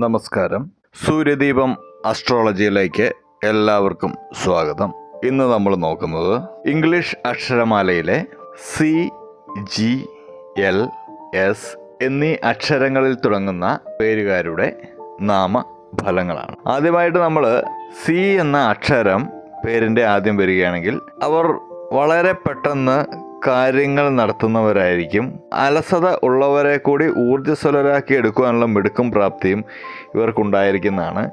നമസ്കാരം. സൂര്യദീപം അസ്ട്രോളജിയിലേക്ക് എല്ലാവർക്കും സ്വാഗതം. ഇന്ന് നമ്മൾ നോക്കുന്നത് ഇംഗ്ലീഷ് അക്ഷരമാലയിലെ സി ജി എൽ എസ് എന്നീ അക്ഷരങ്ങളിൽ തുടങ്ങുന്ന പേരുകാരുടെ നാമ ഫലങ്ങളാണ് ആദ്യമായിട്ട് നമ്മൾ സി എന്ന അക്ഷരം പേരിന്റെ ആദ്യം വരികയാണെങ്കിൽ അവർ വളരെ പെട്ടെന്ന് കാര്യങ്ങൾ നടത്തുന്നവരായിരിക്കും. അലസത ഉള്ളവരെ കൂടി ഊർജസ്വലരാക്കി എടുക്കുവാനുള്ള മിടുക്കും പ്രാപ്തിയും ഇവർക്കുണ്ടായിരിക്കുന്നതാണ്.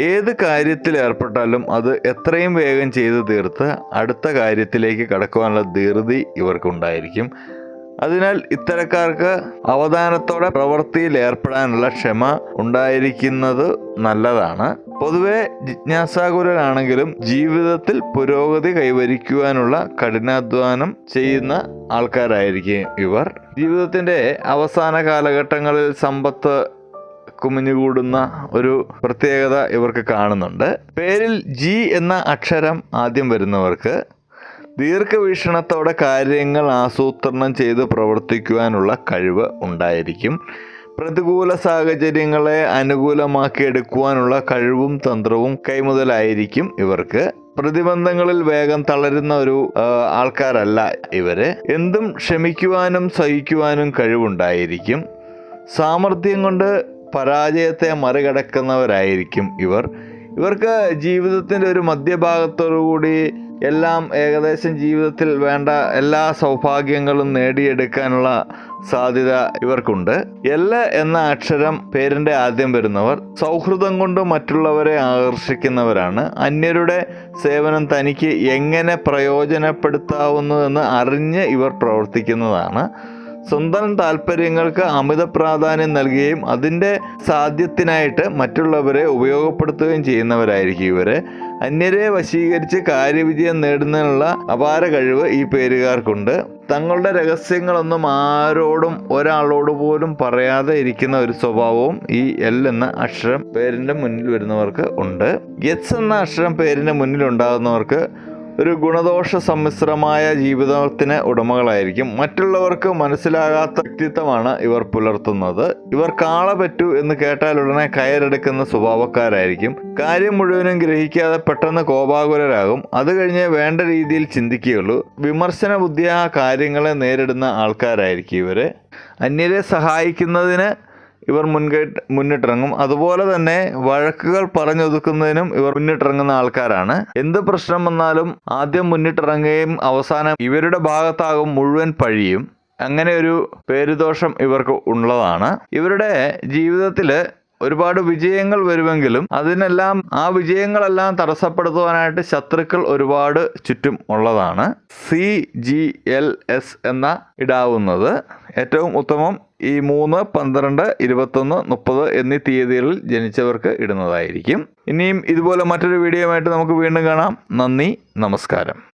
ഏത് കാര്യത്തിൽ ഏർപ്പെട്ടാലും അത് എത്രയും വേഗം ചെയ്തു തീർത്ത് അടുത്ത കാര്യത്തിലേക്ക് കടക്കുവാനുള്ള ധീർതി ഇവർക്കുണ്ടായിരിക്കും. അതിനാൽ ഇത്തരക്കാർക്ക് അവധാനത്തോടെ പ്രവൃത്തിയിൽ ഏർപ്പെടാനുള്ള ക്ഷമ ഉണ്ടായിരിക്കുന്നത് നല്ലതാണ്. പൊതുവെ ജിജ്ഞാസാകുലരാണെങ്കിലും ജീവിതത്തിൽ പുരോഗതി കൈവരിക്കുവാനുള്ള കഠിനാധ്വാനം ചെയ്യുന്ന ആൾക്കാരായിരിക്കും ഇവർ. ജീവിതത്തിന്റെ അവസാന കാലഘട്ടങ്ങളിൽ സമ്പത്ത് കുമിഞ്ഞുകൂടുന്ന ഒരു പ്രത്യേകത ഇവർക്ക് കാണുന്നുണ്ട്. പേരിൽ ജി എന്ന അക്ഷരം ആദ്യം വരുന്നവർക്ക് ദീർഘവീക്ഷണത്തോടെ കാര്യങ്ങൾ ആസൂത്രണം ചെയ്ത് പ്രവർത്തിക്കുവാനുള്ള കഴിവ് ഉണ്ടായിരിക്കും. പ്രതികൂല സാഹചര്യങ്ങളെ അനുകൂലമാക്കി എടുക്കുവാനുള്ള കഴിവും തന്ത്രവും കൈമുതലായിരിക്കും ഇവർക്ക്. പ്രതിബന്ധങ്ങളിൽ വേഗം തളരുന്ന ഒരു ആൾക്കാരല്ല ഇവർ. എന്തും ക്ഷമിക്കുവാനും സഹിക്കുവാനും കഴിവുണ്ടായിരിക്കും. സാമർഥ്യം കൊണ്ട് പരാജയത്തെ മറികടക്കുന്നവരായിരിക്കും ഇവർ. ഇവർക്ക് ജീവിതത്തിന്റെ ഒരു മധ്യഭാഗത്തോടു കൂടി എല്ലാം ഏകദേശം ജീവിതത്തിൽ വേണ്ട എല്ലാ സൗഭാഗ്യങ്ങളും നേടിയെടുക്കാനുള്ള സാധ്യത ഇവർക്കുണ്ട്. എൽ എന്ന അക്ഷരം പേരിന്റെ ആദ്യം വരുന്നവർ സൗഹൃദം കൊണ്ട് മറ്റുള്ളവരെ ആകർഷിക്കുന്നവരാണ്. അന്യരുടെ സേവനം തനിക്ക് എങ്ങനെ പ്രയോജനപ്പെടുത്താവുന്നതെന്ന് അറിഞ്ഞ് ഇവർ പ്രവർത്തിക്കുന്നതാണ്. സ്വന്തം താല്പര്യങ്ങൾക്ക് അമിത പ്രാധാന്യം നൽകുകയും അതിന്റെ സാധ്യത്തിനായിട്ട് മറ്റുള്ളവരെ ഉപയോഗപ്പെടുത്തുകയും ചെയ്യുന്നവരായിരിക്കും ഇവർ. അന്യരെ വശീകരിച്ച് കാര്യവിജയം നേടുന്നതിനുള്ള അപാര കഴിവ് ഈ പേരുകാർക്കുണ്ട്. തങ്ങളുടെ രഹസ്യങ്ങളൊന്നും ആരോടും ഒരാളോട് പോലും പറയാതെ ഇരിക്കുന്ന ഒരു സ്വഭാവവും ഈ എൽ എന്ന അക്ഷരം പേരിന്റെ മുന്നിൽ വരുന്നവർക്ക് ഉണ്ട്. എസ് എന്ന അക്ഷരം പേരിന്റെ മുന്നിൽ ഉണ്ടാകുന്നവർക്ക് ഒരു ഗുണദോഷ സമ്മിശ്രമായ ജീവിതത്തിന് ഉടമകളായിരിക്കും. മറ്റുള്ളവർക്ക് മനസ്സിലാകാത്ത വ്യക്തിത്വമാണ് ഇവർ പുലർത്തുന്നത്. ഇവർ കാള പറ്റൂ എന്ന് കേട്ടാൽ ഉടനെ കയറെടുക്കുന്ന സ്വഭാവക്കാരായിരിക്കും. കാര്യം മുഴുവനും ഗ്രഹിക്കാതെ പെട്ടെന്ന് കോപാകുലരാകും. അത് കഴിഞ്ഞ് വേണ്ട രീതിയിൽ ചിന്തിക്കുകയുള്ളൂ. വിമർശന ബുദ്ധിയ കാര്യങ്ങളെ നേരിടുന്ന ആൾക്കാരായിരിക്കും ഇവർ അന്യരെ സഹായിക്കുന്നതിന് ഇവർ മുൻകൈ മുന്നിട്ടിറങ്ങും. അതുപോലെ തന്നെ വഴക്കുകൾ പറഞ്ഞൊതുക്കുന്നതിനും ഇവർ മുന്നിട്ടിറങ്ങുന്ന ആൾക്കാരാണ്. എന്ത് പ്രശ്നം വന്നാലും ആദ്യം മുന്നിട്ടിറങ്ങുകയും അവസാനം ഇവരുടെ ഭാഗത്താകും മുഴുവൻ പഴിയും. അങ്ങനെ ഒരു പേരുദോഷം ഇവർക്ക് ഉള്ളതാണ്. ഇവരുടെ ജീവിതത്തിൽ ഒരുപാട് വിജയങ്ങൾ വരുമെങ്കിലും അതിനെല്ലാം ആ വിജയങ്ങളെല്ലാം തടസ്സപ്പെടുത്തുവാനായിട്ട് ശത്രുക്കൾ ഒരുപാട് ചുറ്റും ഉള്ളതാണ്. സി ജി എൽ എസ് എന്ന ഇടാവുന്നത് ഏറ്റവും ഉത്തമം ഈ മൂന്ന് പന്ത്രണ്ട് ഇരുപത്തൊന്ന് മുപ്പത് എന്നീ തീയതികളിൽ ജനിച്ചവർക്ക് ഇടുന്നതായിരിക്കും. ഇനിയും ഇതുപോലെ മറ്റൊരു വീഡിയോയുമായിട്ട് നമുക്ക് വീണ്ടും കാണാം. നന്ദി നമസ്കാരം.